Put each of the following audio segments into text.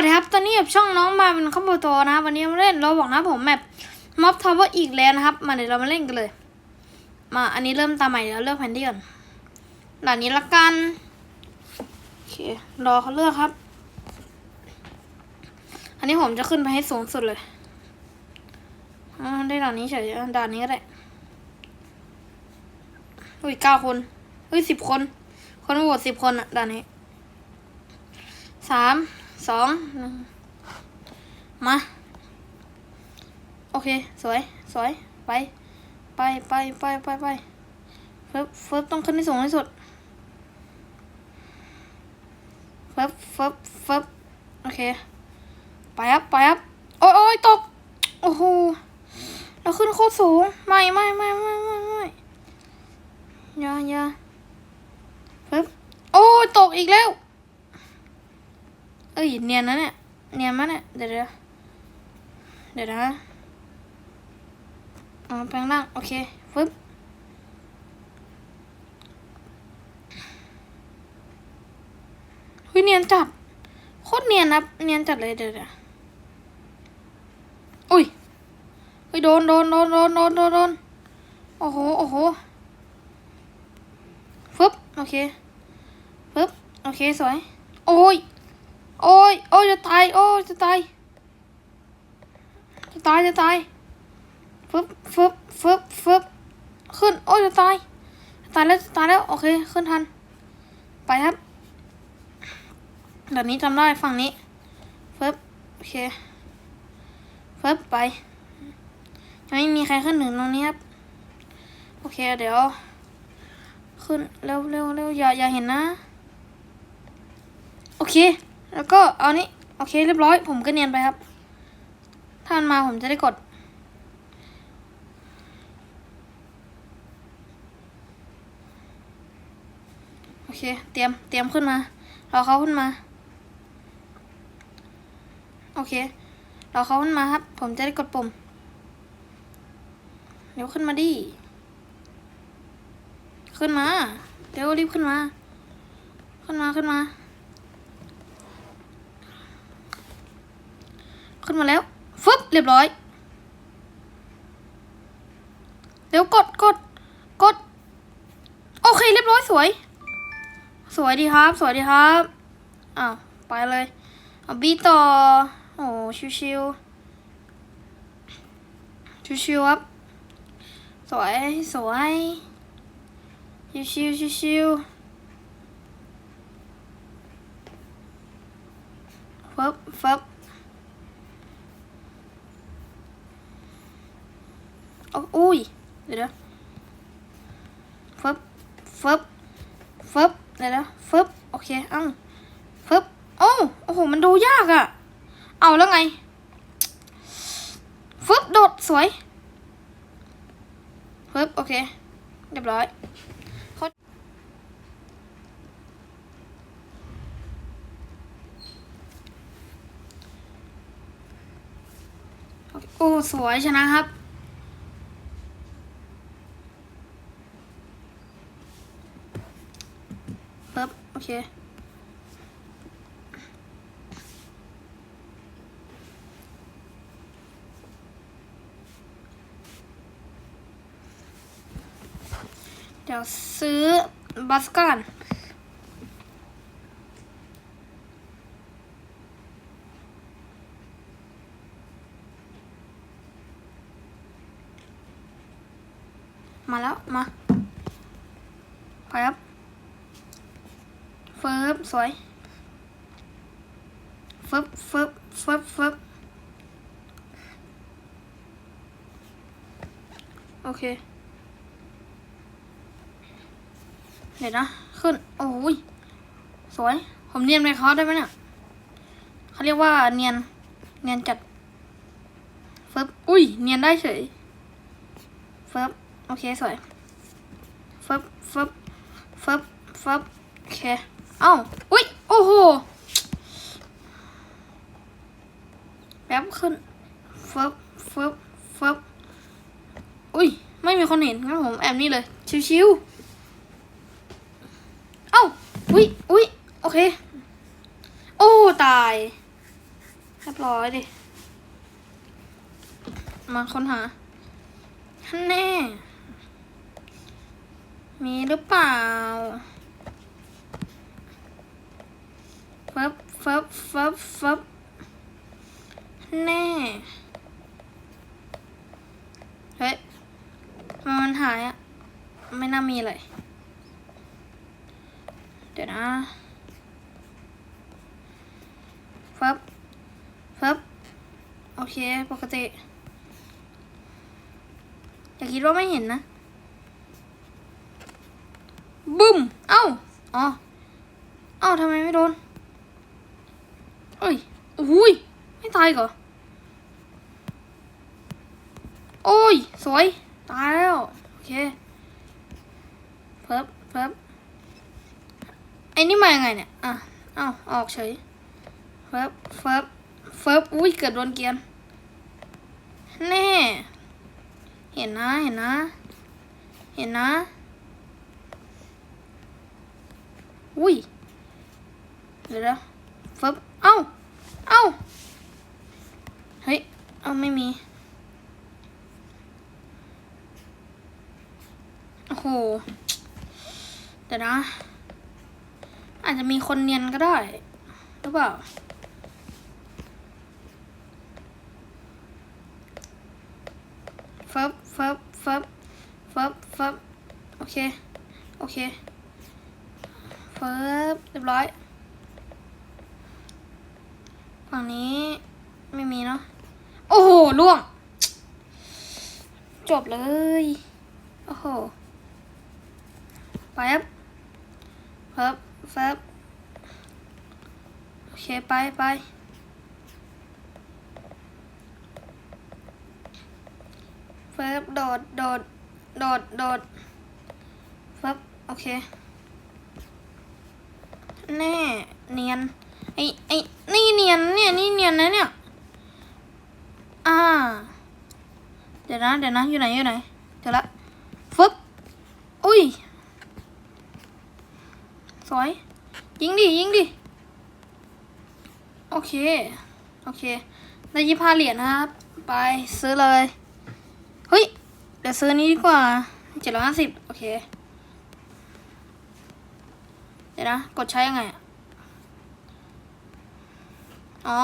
วัสดีครับ ตอนนี้กับช่องน้องมาเป็นข้าวโพดโตนะ วันนี้มาเล่นเราบอกนะผมแมปม็อบทาวเวอร์อีกแล้วนะครับ มาเดี๋ยวเรามาเล่นกันเลย มาอันนี้เริ่มตามใหม่เดี๋ยวเลือกแผนที่ก่อนด่านนี้ละกัน โอเค รอเขาเลือกครับ อันนี้ผมจะขึ้นไปให้สูงสุดเลยอ่าได้ด่านนี้เฉยด่านนี้ก็ได้ อุ้ยเก้าคน อุ้ยสิบคน คนโหวตสิบคนอะด่านนี้สาม สองหนึ่งมา โอเค สวย สวย ไป ไป ไป ไป ไปไปเฟิร์บเฟิร์บต้องขึ้นให้สูงที่สุดเฟิร์บเฟิร์บเฟิร์บโอเค ไปครับ ไปครับ โอ้ยโอ้ยตก โอ้โห เราขึ้นโคตรสูง ไม่ไม่ไม่ไม่ไม่ไม่ยาอย่าเฟิร์บโอ้ยตกอีกแล้ว เอ้ยเนียนนะเนี่ยเนียนมากเนี่ยเดี๋ยวเดี๋ยวเดี๋ยวนะอ๋อแปลงร่างโอเคฟึบเฮ้ยเนียนจัดโคตรเนียนนะเนียนจัดเลยเดี๋ยวเดี๋ยวอุ้ยเฮ้ยโดนโดนโดนโดนโดนโดนโดนโอ้โหโอ้โหฟึบโอเคฟึบโอเคสวยโอ้ย โอ้ย โอ้ยจะตาย โอ้ยจะตาย จะตาย จะตาย ฟึบฟึบฟึบฟึบขึ้น โอ้ยจะตาย ตายแล้ว ตายแล้ว โอเค ขึ้นทัน ไปครับเดี๋ยวนี้จำได้ ฝั่งนี้ฟึบโอเคฟึบไปยังไม่มีใครขึ้นถึงตรงนี้ครับ โอเค เดี๋ยว ขึ้น เร็วเร็วเร็วอย่า อย่าเห็นนะ โอเค แล้วก็เอานี้โอเคเรียบร้อย ผมก็เนียนไปครับ ถ้ามันมาผมจะได้กด โอเค เตรียมเตรียมขึ้นมารอเขาขึ้นมา โอเครอเขาขึ้นมาครับ ผมจะได้กดปุ่มเดี๋ยวขึ้นมาดิขึ้นมาเดี๋ยวรีบขึ้นมา ขึ้นมาขึ้นมา ขึ้น มาแล้วฟึบเรียบร้อย เดี๋ยวกดกดกด โอเคเรียบร้อยสวย สวยดีครับ สวยดีครับอ้าวไปเลยเอาบีต่อ โอ้ชิวชิวชิวชิวๆครับสวยสวยชิวชิวชิวชิวๆฟึบฟึบ โอ้อุ้ย เดี๋ยวนะฟึบฟึบฟึบ เดี๋ยวนะฟึบโอเคเอ้าฟึบโอ้โอ้โห มันดูยากอะเอาแล้วไงฟึบโดดสวยฟึบโอเค เรียบร้อยเขาโอ้ สวยชนะครับ ปึ๊บโอเคเดี๋ยวซื้อบัสก่อนมาแล้ว มา ไปครับ ฟึบสวยฟึบฟึบฟึบฟึบโอเค เดี๋ยวนะ ขึ้น โอ้ย สวย ผมเนียนไปเขาได้ไหมเนี่ยเขาเรียกว่าเนียน เนียนจัดฟึบอุ้ย เนียนได้เฉยฟึบโอเค สวยฟึบฟึบฟึบฟึบโอเค เอ้าอุ้ยโอ้โหแป๊บขึ้นฟึบฟึบฟึบอุ้ย ไม่มีคนเห็นงั้นผมแอบนี่เลย ชิวๆ เอ้าอุ้ยอุ้ยโอเค โอ้ ตายเรียบร้อยดิ มาค้นหาแน่ มีหรือเปล่า ฟับฟับฟับฟับแน่ เฮ้ยทำไมมันหายอะไม่น่ามีเลย เดี๋ยวนะฟับฟับโอเค ปกติ อย่าคิดว่าไม่เห็นนะ บึ้ม เอ้า อ๋อ เอ้าทำไมไม่โดน เอ้ยอุ้ย ไม่ตายเหรอ โอ้ย สวย ตายแล้ว โอเคเฟิบเฟิบไอ้นี่มายังไงเนี่ย อะ เอ้า ออกเฉย เฟิบเฟิบเฟิบอุ้ย เกือบโดนเกียน แน่ เห็นนะ เห็นนะ เห็นนะ อุ้ย เดี๋ยวเฟิบ เอ้า เอ้า เฮ้ย เอ้าไม่มี โอ้โห เดี๋ยวนะ อาจจะมีคนเนียนก็ได้ หรือเปล่า เฟับเฟับเฟับเฟับเฟับโอเค โอเค เฟับเรียบร้อย ฝั่งนี้ไม่มีเนาะ โอ้โหล่วง จบเลย โอ้โหไปครับฟับฟับโอเค ไปไปเฟิบโดด โดด โดด โดดเฟิบโอเค แน่ เนียน ไอ้ไอ้นี่เนียนเนี่ยนี่เนียนนะเนี่ย อ่า เดี๋ยวนะเดี๋ยวนะอยู่ไหนอยู่ไหนเดี๋ยวละฟึบอุ้ย สวย ยิงดิยิงดิ โอเค โอเค ได้ยี่ห้าเหรียญนะครับ ไปซื้อเลย เฮ้ย เดี๋ยวซื้อนี้ดีกว่าเจ็ดร้อยห้าสิบโอเค เดี๋ยวนะ กดใช้ยังไงอะ อ๋อ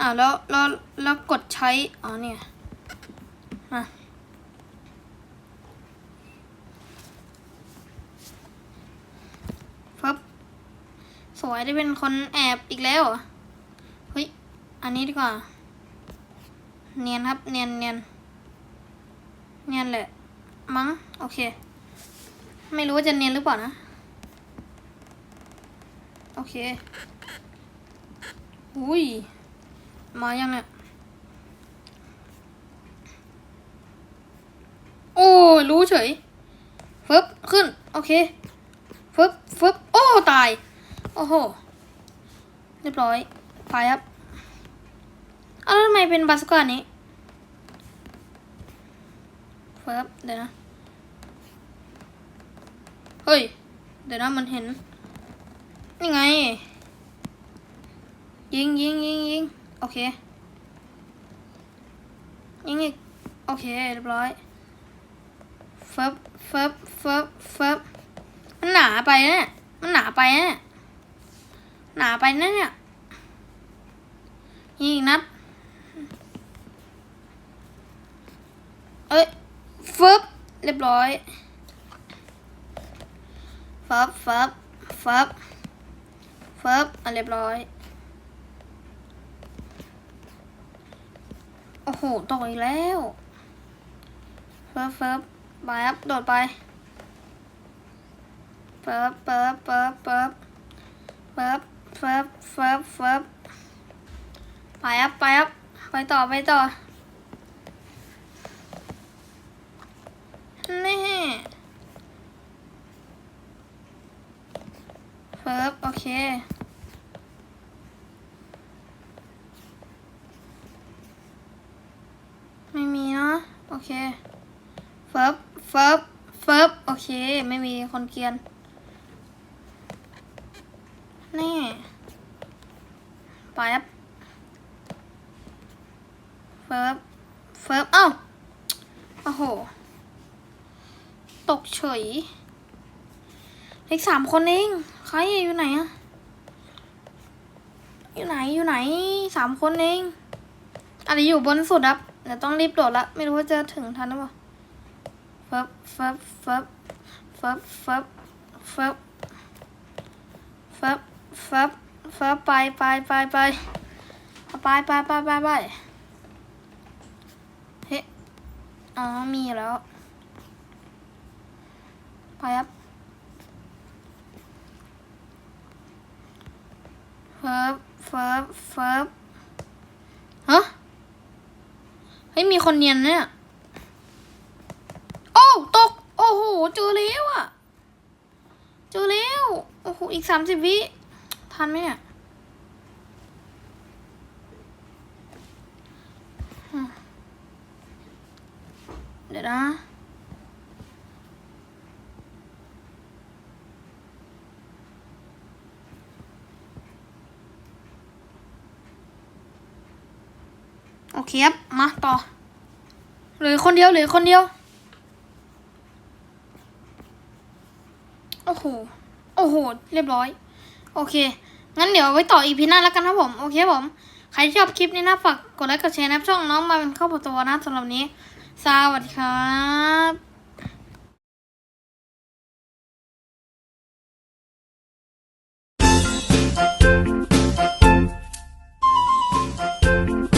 อ่าแล้วแล้วแล้วกดใช้ อ๋อเนี่ยมาฟับสวยได้เป็นคนแอบอีกแล้วเหรอเฮ้ย อันนี้ดีกว่า เนียนครับ เนียนเนียนเนียนแหละ มั้ง โอเค ไม่รู้ว่าจะเนียนหรือเปล่านะ โอเค อุ้ย มายังเนี่ย โอ้รู้เฉยฟึบขึ้น โอเคฟึบฟึบโอ้ ตาย โอ้โห เรียบร้อยไปครับเอาแล้วทำไมเป็นบาสก้านี้ฟิบเดี๋ยวนะ เฮ้ย เดี๋ยวนะมันเห็น นี่ไง ยิงยิงยิงยิงโอเค ยิงอีก โอเค เรียบร้อยเฟิบเฟิบเฟิบเฟิบมันหนาไปนะเนี่ยมันหนาไปนะเนี่ยหนาไปนะเนี่ยยิงอีกนัดเอ้ยฟึบเรียบร้อยฟับฟับฟับฟับอะเรียบร้อย โอ้โหตกอีกแล้วเฟิบเฟิบไปครับโดดไปเฟิบเฟิบเฟิบเฟิบเฟิบเฟิบเฟิบเฟิบไปครับไปครับไปต่อไปต่อนี่เฟิบโอเค ไม่มีเนาะโอเคเฟิบเฟิบเฟิบโอเค ไม่มีคน เกียน นี่ไปครับเฟิร์บเฟิร์บเอ้าโอ้โห ตกเฉยเล็กสามคนเอง ใครอยู่ไหนอะอยู่ไหนอยู่ไหนสามคนเองอันนี้อยู่บนสุดครับเดี๋ยวต้องรีบโดดละ ไม่รู้ว่าจะถึงทันหรือเปล่าเฟิร์บเฟิร์บเฟิร์บ ฟิร์บเฟิร์บเฟิร์บเฟิร์บเฟิร์บเฟิร์บไปไปไปไปไปไปไปไปไปเฮ้อ๋อมีแล้ว ไปครับเฟิบเฟิบเฟิบฮะเฮ้ยมีคนเนียนเนี่ย โอ้ ตก โอ้โห เจอแล้วอะเจอแล้ว โอ้โห อีกสามสิบวิ ทันไหมเนี่ยเดี๋ยวนะโอเคครับ มาต่อ เหลือคนเดียวเหลือคนเดียว โอ้โห โอ้โห เรียบร้อย โอเค งั้นเดี๋ยวไว้ต่ออีพีหน้าแล้วกันครับผม โอเคผม ใครที่ชอบคลิปนี้นะฝากกดไลค์กดแชร์นะช่องน้องมาเป็นข้าประตูนะสำหรับนนี้ สวัสดีครับ